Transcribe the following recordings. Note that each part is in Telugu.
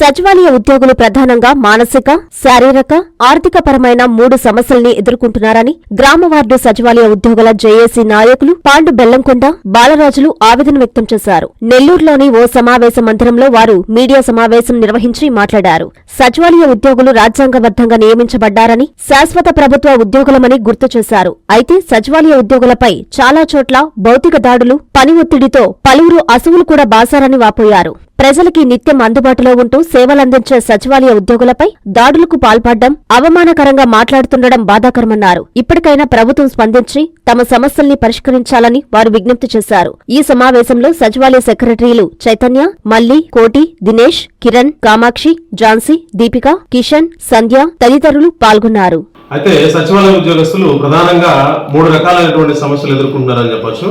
సచివాలయ ఉద్యోగులు ప్రధానంగా మానసిక శారీరక ఆర్థిక పరమైన మూడు సమస్యల్ని ఎదుర్కొంటున్నారని గ్రామ వార్డు సచివాలయ ఉద్యోగుల జేఏసీ నాయకులు పాండు బెల్లంకొండ బాలరాజులు ఆవేదన వ్యక్తం చేశారు. నెల్లూరులోని ఓ సమావేశ మందిరంలో వారు మీడియా సమావేశం నిర్వహించి మాట్లాడారు. సచివాలయ ఉద్యోగులు రాజ్యాంగబద్దంగా నియమించబడ్డారని శాశ్వత ప్రభుత్వ ఉద్యోగులమని గుర్తు చేశారు. అయితే సచివాలయ ఉద్యోగులపై చాలా చోట్ల భౌతిక దాడులు పని ఒత్తిడితో పలువురు అసువులు కూడా బాసారని వాపోయారు. ప్రజలకి నిత్యం అందుబాటులో ఉంటూ సేవలందించే సచివాలయ ఉద్యోగులపై దాడులకు పాల్పడ్డం అవమానకరంగా మాట్లాడుతుండడం బాధాకరమన్నారు. ఇప్పటికైనా ప్రభుత్వం స్పందించి తమ సమస్యల్ని పరిష్కరించాలని వారు విజ్ఞప్తి చేశారు. ఈ సమావేశంలో సచివాలయ సెక్రటరీలు చైతన్య మల్లి కోటి దినేష్ కిరణ్ కామాక్షి ఝాన్సీ దీపిక కిషన్ సంధ్య తదితరులు పాల్గొన్నారు. అయితే సచివాలయ ఉద్యోగస్తులు ప్రధానంగా మూడు రకాలైనటువంటి సమస్యలు ఎదుర్కొంటున్నారని చెప్పచ్చు.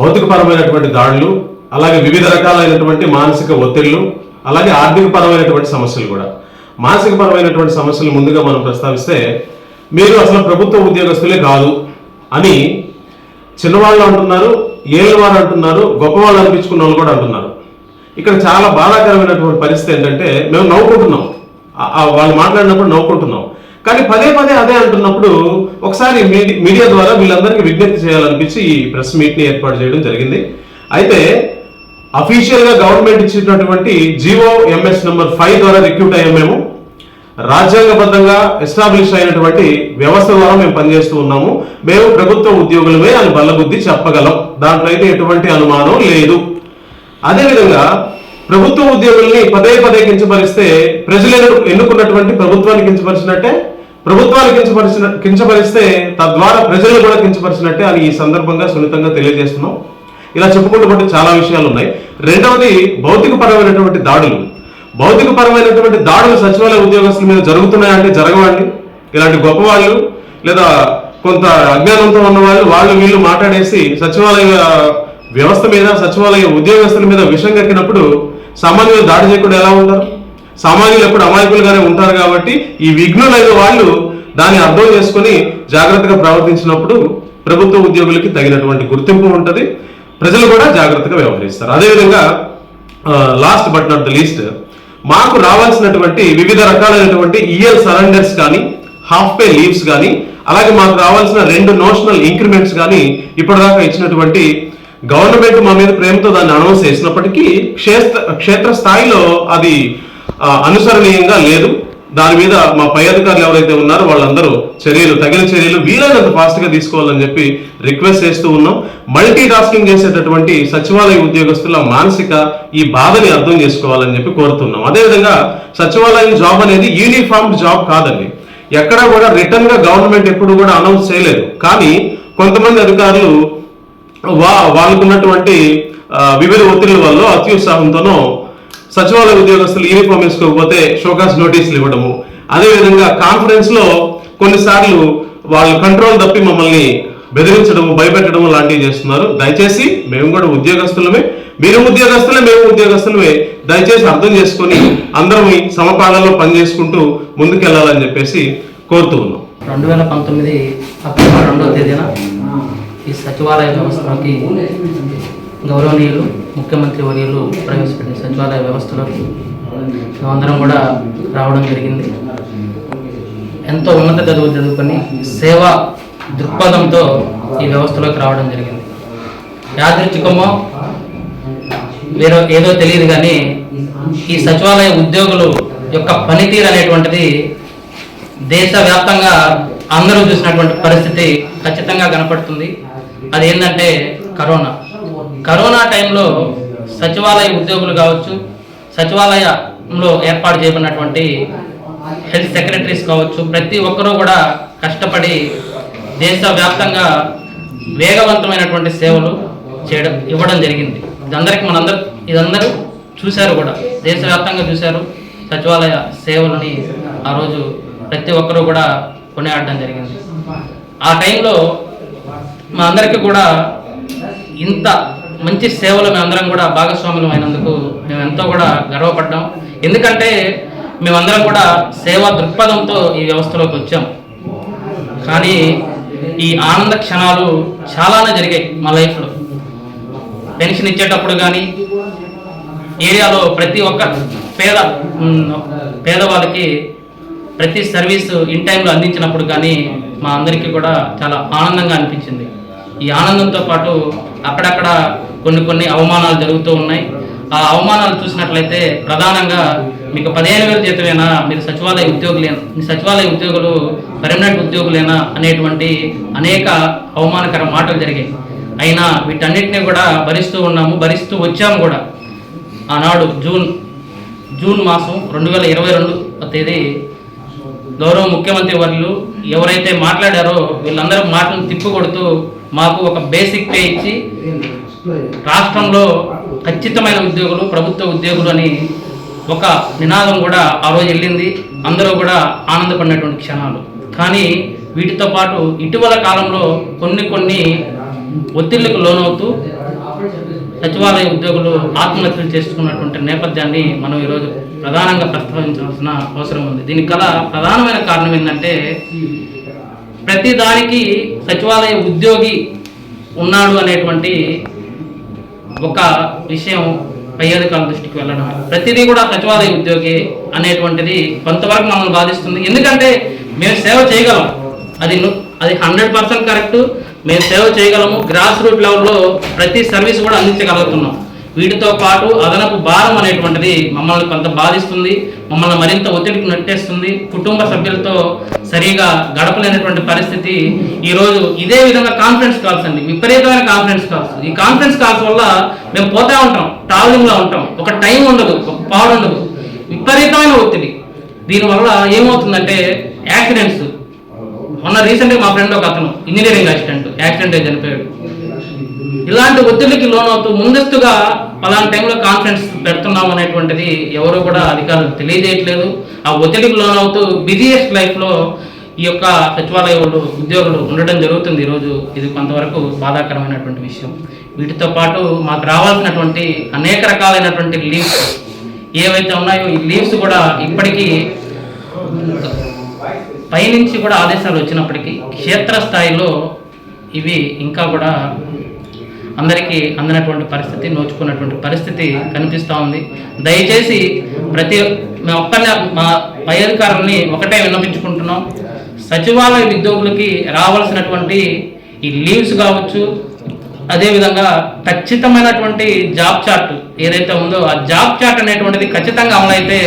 భౌతికపరమైనటువంటి దాడులు అలాగే వివిధ రకాలైనటువంటి మానసిక ఒత్తిళ్ళు అలాగే ఆర్థిక పరమైనటువంటి సమస్యలు కూడా. మానసిక పరమైనటువంటి సమస్యలు ముందుగా మనం ప్రస్తావిస్తే మీరు అసలు ప్రభుత్వ ఉద్యోగస్తులే కాదు అని చిన్నవాళ్ళు అంటున్నారు ఏళ్ళవారు అంటున్నారు గొప్పవాళ్ళు అనిపించుకున్న వాళ్ళు కూడా అంటున్నారు. ఇక్కడ చాలా బాధాకరమైనటువంటి పరిస్థితి ఏంటంటే మేము నవ్వుకుంటున్నాం. వాళ్ళు మాట్లాడినప్పుడు నవ్వుకుంటున్నాం. కానీ పదే పదే అదే అంటున్నప్పుడు ఒకసారి మీడి- మీడియా ద్వారా వీళ్ళందరికీ విజ్ఞప్తి చేయాలనిపించి ఈ ప్రెస్ మీట్ని ఏర్పాటు చేయడం జరిగింది. అయితే అఫీషియల్గా గవర్నమెంట్ ఇచ్చినటువంటి జిఓ ఎంఎస్ నెంబర్ ఫైవ్ ద్వారా రిక్రూట్ అయ్యాం మేము. రాజ్యాంగబద్ధంగా ఎస్టాబ్లిష్ అయినటువంటి వ్యవస్థ ద్వారా మేము పనిచేస్తూ ఉన్నాము. మేము ప్రభుత్వ ఉద్యోగులమే అని బల్లబుద్ధి చెప్పగలం. దాంట్లో అయితే ఎటువంటి అనుమానం లేదు. అదేవిధంగా ప్రభుత్వ ఉద్యోగుల్ని పదే పదే కించపరిస్తే ప్రజలు ఎన్నుకున్నటువంటి ప్రభుత్వాన్ని కించపరిచినట్టే ప్రభుత్వాన్ని కించపరిచిన కించపరిస్తే తద్వారా ప్రజలు కూడా కించపరిచినట్టే అని ఈ సందర్భంగా సున్నితంగా తెలియజేస్తున్నాం. ఇలా చెప్పుకుంటూ చాలా విషయాలు ఉన్నాయి రెండవది భౌతిక పరమైనటువంటి దాడులు. భౌతిక పరమైనటువంటి దాడులు సచివాలయ ఉద్యోగస్తుల మీద జరుగుతున్నాయంటే జరగవండి ఇలాంటి గొప్ప వాళ్ళు లేదా కొంత అజ్ఞానంతో ఉన్న వాళ్ళు వాళ్ళు వీళ్ళు మాట్లాడేసి సచివాలయ వ్యవస్థ మీద సచివాలయ ఉద్యోగస్తుల మీద విషం కక్కినప్పుడు సామాన్యులు దాడి చేయకుండా ఎలా ఉంటారు? సామాన్యులు ఎప్పుడు అమాయకులుగానే ఉంటారు కాబట్టి ఈ విఘ్నులైన వాళ్ళు దాన్ని అర్థం చేసుకుని జాగ్రత్తగా ప్రవర్తించినప్పుడు ప్రభుత్వ ఉద్యోగులకి తగినటువంటి గుర్తింపు ఉంటుంది. ప్రజలు కూడా జాగ్రత్తగా వ్యవహరిస్తారు. అదేవిధంగా last but not the least మాకు రావాల్సినటువంటి వివిధ రకాలైనటువంటి ఈఎల్ సరెండర్స్ కానీ హాఫ్ పే లీవ్స్ కానీ అలాగే మాకు రావాల్సిన రెండు నోషనల్ ఇంక్రిమెంట్స్ కానీ ఇప్పటిదాకా ఇచ్చినటువంటి గవర్నమెంట్ మా మీద ప్రేమతో దాన్ని అనౌన్స్ చేసినప్పటికీ క్షేత్ర క్షేత్ర స్థాయిలో అది అనుసరణీయంగా లేదు. దాని మీద మా పై అధికారులు ఎవరైతే ఉన్నారో వాళ్ళందరూ చర్యలు తగిన చర్యలు వీలైనంత ఫాస్ట్గా తీసుకోవాలని చెప్పి రిక్వెస్ట్ చేస్తూ ఉన్నాం. మల్టీ టాస్కింగ్ చేసేటటువంటి సచివాలయ ఉద్యోగస్తుల మానసిక ఈ బాధని అర్థం చేసుకోవాలని చెప్పి కోరుతున్నాం. అదేవిధంగా సచివాలయం జాబ్ అనేది యూనిఫామ్ జాబ్ కాదండి. ఎక్కడా కూడా రిటర్న్గా గవర్నమెంట్ ఎప్పుడు కూడా అనౌన్స్ చేయలేదు. కానీ కొంతమంది అధికారులు వా వాళ్ళకున్నటువంటి వివిధ ఒత్తిళ్ళ వల్ల అత్యుత్సాహంతోనో సచివాలయ ఉద్యోగస్తులు యూనిఫామ్ వేసుకోకపోతే షోకాస్ నోటీసులు ఇవ్వడము. అదేవిధంగా కాన్ఫరెన్స్లో కొన్నిసార్లు వాళ్ళు కంట్రోల్ తప్పి మమ్మల్ని బెదిరించడము భయపెట్టడము లాంటివి చేస్తున్నారు. దయచేసి మేము కూడా ఉద్యోగస్తులమే. మీరు ఉద్యోగస్తులే మేము ఉద్యోగస్తులమే. దయచేసి అర్థం చేసుకొని అందరం సమపాలనలో పనిచేసుకుంటూ ముందుకెళ్ళాలని చెప్పేసి కోరుతూ ఉన్నాం. రెండు వేల పంతొమ్మిది అక్టోబర్ రెండవ తేదీన ఈ సచివాలయ వ్యవస్థకి గౌరవనీయులు ముఖ్యమంత్రి వర్యులు ప్రవేశపెట్టిన సచివాలయ వ్యవస్థలోకి మేమందరం కూడా రావడం జరిగింది. ఎంతో ఉన్నత చదువు చదువుకొని సేవా దృక్పథంతో ఈ వ్యవస్థలోకి రావడం జరిగింది. యాదృచ్ఛికమో వేరే ఏదో తెలియదు కానీ ఈ సచివాలయ ఉద్యోగులు యొక్క పనితీరు అనేటువంటిది దేశవ్యాప్తంగా అందరూ చూసినటువంటి పరిస్థితి ఖచ్చితంగా కనపడుతుంది. అది ఏంటంటే కరోనా. కరోనా టైంలో సచివాలయ ఉద్యోగులు కావచ్చు సచివాలయంలో ఏర్పాటు చేయబడినటువంటి హెల్త్ సెక్రటరీస్ కావచ్చు ప్రతి ఒక్కరూ కూడా కష్టపడి దేశవ్యాప్తంగా వేగవంతమైనటువంటి సేవలు చేయడం ఇవ్వడం జరిగింది. ఇదందరికి మనందరూ ఇదందరూ చూశారు కూడా. దేశవ్యాప్తంగా చూశారు సచివాలయ సేవలని ఆ రోజు ప్రతి ఒక్కరూ కూడా కొనియాడడం జరిగింది. ఆ టైంలో మా అందరికీ కూడా ఇంత మంచి సేవలు మేమందరం కూడా భాగస్వాములు అయినందుకు మేము ఎంతో కూడా గర్వపడ్డాం. ఎందుకంటే మేమందరం కూడా సేవా దృక్పథంతో ఈ వ్యవస్థలోకి వచ్చాం. కానీ ఈ ఆనంద క్షణాలు చాలానే జరిగాయి మా లైఫ్లో. పెన్షన్ ఇచ్చేటప్పుడు కానీ ఏరియాలో ప్రతి ఒక్క పేద పేదవాళ్ళకి ప్రతి సర్వీస్ ఇన్ టైంలో అందించినప్పుడు కానీ మా అందరికీ కూడా చాలా ఆనందంగా అనిపించింది. ఈ ఆనందంతో పాటు అక్కడక్కడ కొన్ని కొన్ని అవమానాలు జరుగుతూ ఉన్నాయి. ఆ అవమానాలు చూసినట్లయితే ప్రధానంగా మీకు పదిహేను వేల జీతమేనా? మీరు సచివాలయ ఉద్యోగులేనా మీ సచివాలయ ఉద్యోగులు పర్మనెంట్ ఉద్యోగులేనా? అనేటువంటి అనేక అవమానకర మాటలు జరిగాయి. అయినా వీటన్నిటిని కూడా భరిస్తూ ఉన్నాము భరిస్తూ వచ్చాము కూడా. ఆనాడు జూన్ జూన్ మాసం రెండు వేల ఇరవై రెండు తేదీ గౌరవ ముఖ్యమంత్రి వర్యులు ఎవరైతే మాట్లాడారో వీళ్ళందరూ మాటను తిప్పికొడుతూ మాకు ఒక బేసిక్ పే ఇచ్చి రాష్ట్రంలో ఖచ్చితమైన ఉద్యోగులు ప్రభుత్వ ఉద్యోగులు అని ఒక నినాదం కూడా ఆ రోజు వెళ్ళింది. అందరూ కూడా ఆనందపడినటువంటి క్షణాలు. కానీ వీటితో పాటు ఇటీవల కాలంలో కొన్ని కొన్ని ఒత్తిళ్ళకు లోనవుతూ సచివాలయ ఉద్యోగులు ఆత్మహత్యలు చేసుకున్నటువంటి నేపథ్యాన్ని మనం ఈరోజు ప్రధానంగా ప్రస్తావించాల్సిన అవసరం ఉంది. దీనికి గల ప్రధానమైన కారణం ఏంటంటే ప్రతి దానికి సచివాలయ ఉద్యోగి ఉన్నాడు అనేటువంటి ఒక విషయం పై అధికారుల దృష్టికి వెళ్ళడం. ప్రతిదీ కూడా సచివాలయ ఉద్యోగి అనేటువంటిది కొంతవరకు మమ్మల్ని బాధిస్తుంది. ఎందుకంటే మేము సేవ చేయగలం. అది అది హండ్రెడ్ పర్సెంట్ కరెక్ట్. మేము సేవ చేయగలము. గ్రాస్ రూట్ లెవెల్లో ప్రతి సర్వీస్ కూడా అందించగలుగుతున్నాం. వీటితో పాటు అదనపు భారం అనేటువంటిది మమ్మల్ని కొంత బాధిస్తుంది మమ్మల్ని మరింత ఒత్తిడికి నెట్టేస్తుంది కుటుంబ సభ్యులతో సరిగా గడపలేనటువంటి పరిస్థితి ఈరోజు ఇదే విధంగా కాన్ఫరెన్స్ కాల్స్ అండి విపరీతమైన కాన్ఫరెన్స్ కాల్స్ ఈ కాన్ఫరెన్స్ కాల్స్ వల్ల మేము పోతా ఉంటాం ట్రావెలింగ్లో ఉంటాం. ఒక టైం ఉండదు ఒక పాడు ఉండదు. విపరీతమైన ఒత్తిడి. దీనివల్ల ఏమవుతుందంటే యాక్సిడెంట్స్ మొన్న రీసెంట్గా మా ఫ్రెండ్ ఒక అతను ఇంజనీరింగ్ అసిస్టెంట్ యాక్సిడెంట్ అయి చనిపోయాడు. ఇలాంటి ఒత్తిడికి లోనవుతూ ముందస్తుగా అలాంటి టైంలో కాన్ఫరెన్స్ పెడుతున్నాం అనేటువంటిది ఎవరు కూడా అధికారులు తెలియజేయట్లేదు. ఆ ఒత్తిడికి లోనవుతూ బిజియెస్ట్ లైఫ్లో ఈ యొక్క సచివాలయ వాళ్ళు ఉద్యోగులు ఉండడం జరుగుతుంది ఈరోజు. ఇది కొంతవరకు బాధాకరమైనటువంటి విషయం. వీటితో పాటు మాకు రావాల్సినటువంటి అనేక రకాలైనటువంటి లీవ్స్ ఏవైతే ఉన్నాయో ఈ లీవ్స్ కూడా ఇప్పటికీ పైనుంచి కూడా ఆదేశాలు వచ్చినప్పటికీ క్షేత్రస్థాయిలో ఇవి ఇంకా కూడా అందరికీ అందినటువంటి పరిస్థితి నోచుకున్నటువంటి పరిస్థితి కనిపిస్తూ ఉంది. దయచేసి ప్రతి మేము మా పై అధికారుల్ని ఒకటే విన్నపించుకుంటున్నాం. సచివాలయ ఉద్యోగులకి రావాల్సినటువంటి ఈ లీవ్స్ కావచ్చు అదేవిధంగా ఖచ్చితమైనటువంటి జాబ్ చార్ట్ ఏదైతే ఉందో ఆ జాబ్ చార్ట్ అనేటువంటిది ఖచ్చితంగా అమలైతే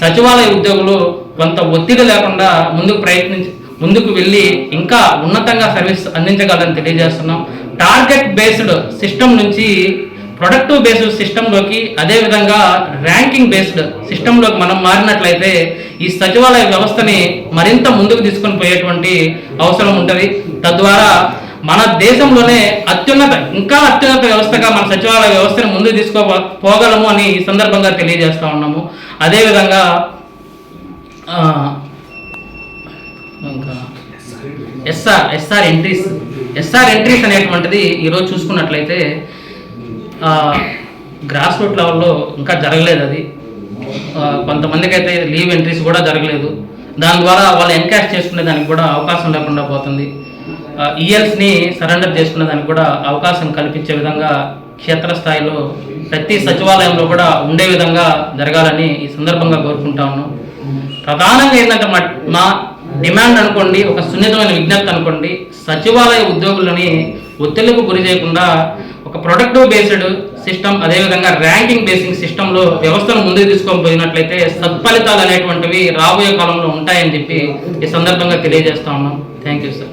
సచివాలయ ఉద్యోగులు కొంత ఒత్తిడి లేకుండా ముందుకు ప్రయత్నించి ముందుకు వెళ్ళి ఇంకా ఉన్నతంగా సర్వీస్ అందించగలని తెలియజేస్తున్నాం. టార్గెట్ బేస్డ్ సిస్టమ్ నుంచి ప్రొడక్టివ్ బేస్డ్ సిస్టంలోకి అదేవిధంగా ర్యాంకింగ్ బేస్డ్ సిస్టంలోకి మనం మారినట్లయితే ఈ సచివాలయ వ్యవస్థని మరింత ముందుకు తీసుకొని పోయేటువంటి అవసరం ఉంటుంది. తద్వారా మన దేశంలోనే అత్యున్నత ఇంకా అత్యున్నత వ్యవస్థగా మన సచివాలయ వ్యవస్థను ముందుకు తీసుకో పోగలము అని ఈ సందర్భంగా తెలియజేస్తూ ఉన్నాము. అదేవిధంగా SR SR entries SR entries అనేటువంటిది ఈరోజు చూసుకున్నట్లయితే గ్రాస్ రూట్ లెవెల్లో ఇంకా జరగలేదు అది. కొంతమందికి అయితే లీవ్ ఎంట్రీస్ కూడా జరగలేదు. దాని ద్వారా వాళ్ళు ఎన్కాష్ చేసుకునే దానికి కూడా అవకాశం లేకుండా పోతుంది. ఈఎల్స్ని e సరెండర్ చేసుకునే దానికి కూడా అవకాశం కల్పించే విధంగా క్షేత్రస్థాయిలో ప్రతి సచివాలయంలో కూడా ఉండే విధంగా జరగాలని ఈ సందర్భంగా కోరుకుంటా ఉన్నాం. ప్రధానంగా ఏంటంటే మా మా డిమాండ్ అనుకోండి ఒక సున్నితమైన విజ్ఞప్తి అనుకోండి సచివాలయ ఉద్యోగులని ఒత్తిళ్ళకు గురి చేయకుండా ఒక ప్రొడక్టివ్ బేస్డ్ సిస్టమ్ అదేవిధంగా ర్యాంకింగ్ బేసింగ్ సిస్టంలో వ్యవస్థను ముందుకు తీసుకొని పోయినట్లయితే సత్ఫలితాలు అనేటువంటివి రాబోయే కాలంలో ఉంటాయని చెప్పి ఈ సందర్భంగా తెలియజేస్తా ఉన్నాం. Thank you sir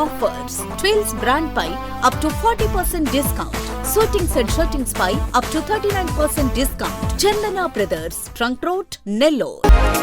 offers twills brand pi up to forty percent discount suitings and shirtings pi up to thirty nine percent discount Chandana brothers trunk road Nellore